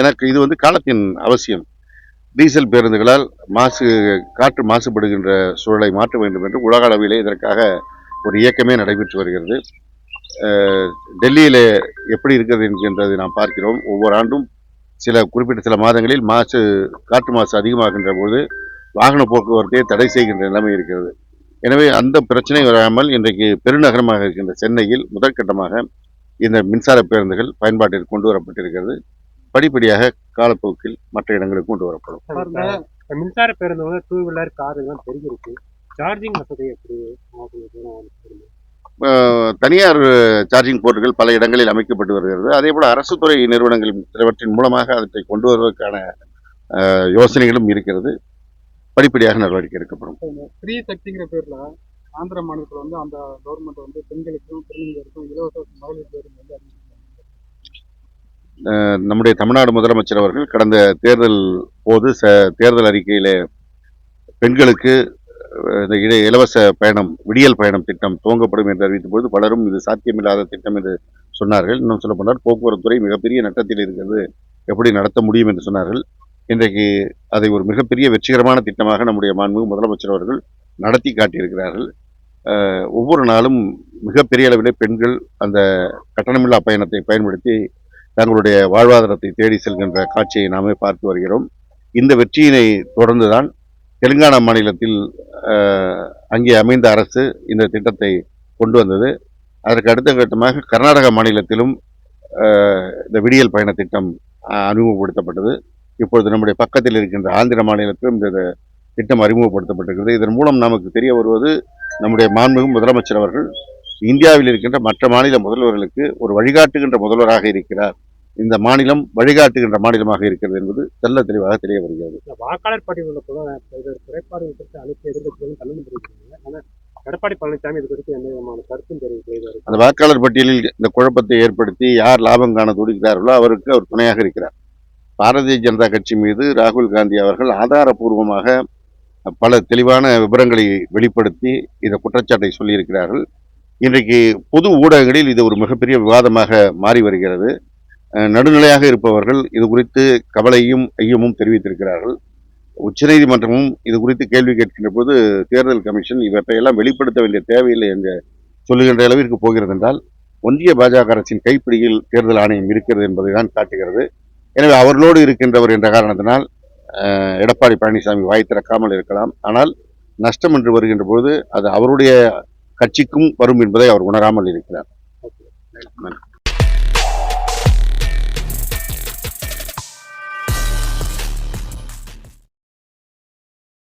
எனக்கு இது வந்து காலத்தின் அவசியம். டீசல் பேருந்துகளால் மாசு காற்று மாசுபடுகின்ற சூழலை மாற்ற வேண்டும் என்று உலக அளவிலே இதற்காக ஒரு இயக்கமே நடைபெற்று வருகிறது. டெல்லியில் எப்படி இருக்கிறது என்கின்றதை நாம் பார்க்கிறோம். ஒவ்வொரு ஆண்டும் சில குறிப்பிட்ட சில மாதங்களில் மாசு காற்று மாசு அதிகமாகின்ற போது வாகன போக்குவரத்தை தடை செய்கின்ற நிலைமை இருக்கிறது. எனவே அந்த பிரச்சனை வராமல் இன்றைக்கு பெருநகரமாக இருக்கின்ற சென்னையில் முதற்கட்டமாக இந்த மின்சார பேருந்துகள் பயன்பாட்டிற்கு கொண்டு வரப்பட்டிருக்கிறது. படிப்படியாக காலப்போக்கில் மற்ற இடங்களுக்கு கொண்டு வரப்படும். மின்சார பேருந்து வந்து டூ வீலர் கார் இதெல்லாம் பெருகிருக்கு சார்ஜிங் வசதி எப்படி? தனியார் சார்ஜிங் போர்ட்டுகள் பல இடங்களில் அமைக்கப்பட்டு வருகிறது. அதே போல அரசு துறை நிறுவனங்கள் சிலவற்றின் மூலமாக அவற்றை கொண்டு வருவதற்கான யோசனைகளும் இருக்கிறது. படிப்படியாக நடவடிக்கை எடுக்கப்படும். ஸ்ரீ சக்திங்கிற பேர்ல ஆந்திர மாநிலத்தில் வந்து அந்த கவர்மெண்ட் வந்து பெண்களுக்கும் திருநங்கைகளுக்கும் இலவச மகளிர் பேருந்து வந்து அறிவிச்சிருக்காங்க. நம்முடைய தமிழ்நாடு முதலமைச்சர் அவர்கள் கடந்த தேர்தல் போது ச தேர்தல் அறிக்கையில் பெண்களுக்கு இந்த இட இலவச பயணம் விடியல் பயணம் திட்டம் துவங்கப்படும் என்று அறிவித்த போது பலரும் இது சாத்தியமில்லாத திட்டம் என்று சொன்னார்கள். இன்னும் சொல்ல போனால் போக்குவரத்துறை மிகப்பெரிய நட்டத்தில் இருக்கிறது. எப்படி நடத்த முடியும் என்று சொன்னார்கள். இன்றைக்கு அதை ஒரு மிகப்பெரிய வெற்றிகரமான திட்டமாக நம்முடைய மாண்பு முதலமைச்சர் அவர்கள் நடத்தி காட்டியிருக்கிறார்கள். ஒவ்வொரு நாளும் மிகப்பெரிய அளவில் பெண்கள் அந்த கட்டணமில்லா பயணத்தை பயன்படுத்தி தங்களுடைய வாழ்வாதாரத்தை தேடி செல்கின்ற காட்சியை நாமே பார்த்து வருகிறோம். இந்த வெற்றியினை தொடர்ந்துதான் தெலுங்கானா மாநிலத்தில் அங்கே அமைந்த அரசு இந்த திட்டத்தை கொண்டு வந்தது. அதற்கு அடுத்த கட்டமாக கர்நாடக மாநிலத்திலும் இந்த விடியல் பயண திட்டம் அறிமுகப்படுத்தப்பட்டது. இப்பொழுது நம்முடைய பக்கத்தில் இருக்கின்ற ஆந்திர மாநிலத்திலும் இந்த திட்டம் அறிமுகப்படுத்தப்பட்டிருக்கிறது. இதன் மூலம் நமக்கு தெரிய வருவது நம்முடைய மாண்புமிகு முதலமைச்சர் அவர்கள் இந்தியாவில் இருக்கின்ற மற்ற மாநில முதல்வர்களுக்கு ஒரு வழிகாட்டுகின்ற முதல்வராக இருக்கிறார். இந்த மாநிலம் வழிகாட்டுகின்ற மாநிலமாக இருக்கிறது என்பது தெல்ல தெளிவாக தெரிய வருகிறது. வாக்காளர் பட்டியலில் கூட குறைபாடுகள் குறித்து அனைத்து எதிர்கட்சிகளும் ஆனால் எடப்பாடி பழனிசாமி இது குறித்து எந்த விதமான கருத்தும் தெரிவிக்கவில்லை. அந்த வாக்காளர் பட்டியலில் இந்த குழப்பத்தை ஏற்படுத்தி யார் லாபம் காண துடிக்கிறார்களோ அவருக்கு அவர் துணையாக இருக்கிறார். பாரதிய ஜனதா கட்சி மீது ராகுல் காந்தி அவர்கள் ஆதாரபூர்வமாக பல தெளிவான விவரங்களை வெளிப்படுத்தி இந்த குற்றச்சாட்டை சொல்லியிருக்கிறார்கள். இன்றைக்கு பொது ஊடகங்களில் இது ஒரு மிகப்பெரிய விவாதமாக மாறி வருகிறது. நடுநிலையாக இருப்பவர்கள் இது குறித்து கவலையும் ஐயமும் தெரிவித்திருக்கிறார்கள். உச்சநீதிமன்றமும் இது குறித்து கேள்வி கேட்கின்ற போது தேர்தல் கமிஷன் இவற்றையெல்லாம் வெளிப்படுத்த வேண்டிய தேவையில்லை என்று சொல்லுகின்ற அளவிற்கு போகிறது என்றால் ஒன்றிய பாஜக அரசின் கைப்பிடியில் தேர்தல் ஆணையம் இருக்கிறது என்பதை தான் காட்டுகிறது. எனவே அவர்களோடு இருக்கின்றவர் என்ற காரணத்தினால் எடப்பாடி பழனிசாமி வாய் திறக்காமல் இருக்கலாம். ஆனால் நஷ்டம் என்று வருகின்ற போது அது அவருடைய கட்சிக்கும் வரும் என்பதை அவர் உணராமல் இருக்கிறார்.